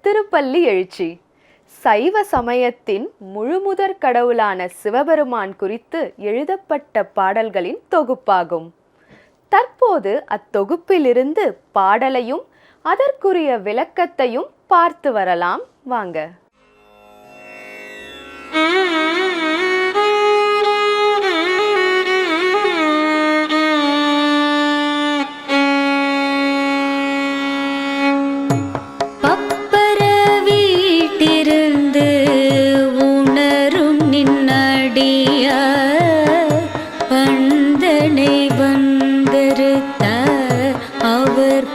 திருப்பள்ளி எழுச்சி. சைவ சமயத்தின் முழுமுதற் கடவுளான சிவபெருமான் குறித்து எழுதப்பட்ட பாடல்களின் தொகுப்பாகும். தற்போது அத்தொகுப்பிலிருந்து பாடலையும் அதற்குரிய விளக்கத்தையும் பார்த்து வரலாம். வாங்க.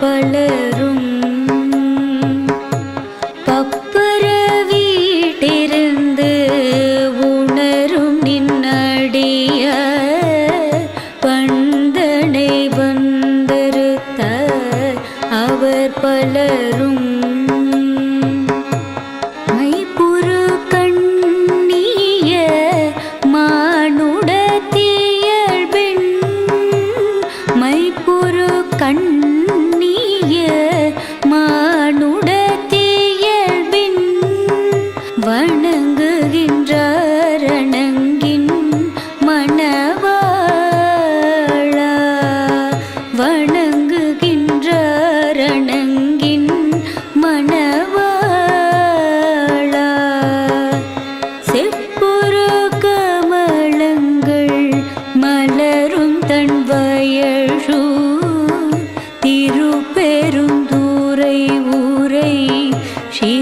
பலரும் பப்பர வீட்டிருந்து உணரும் நின்னடிய பந்தனை வந்திருத்த அவர் பலரும். மைப்புரு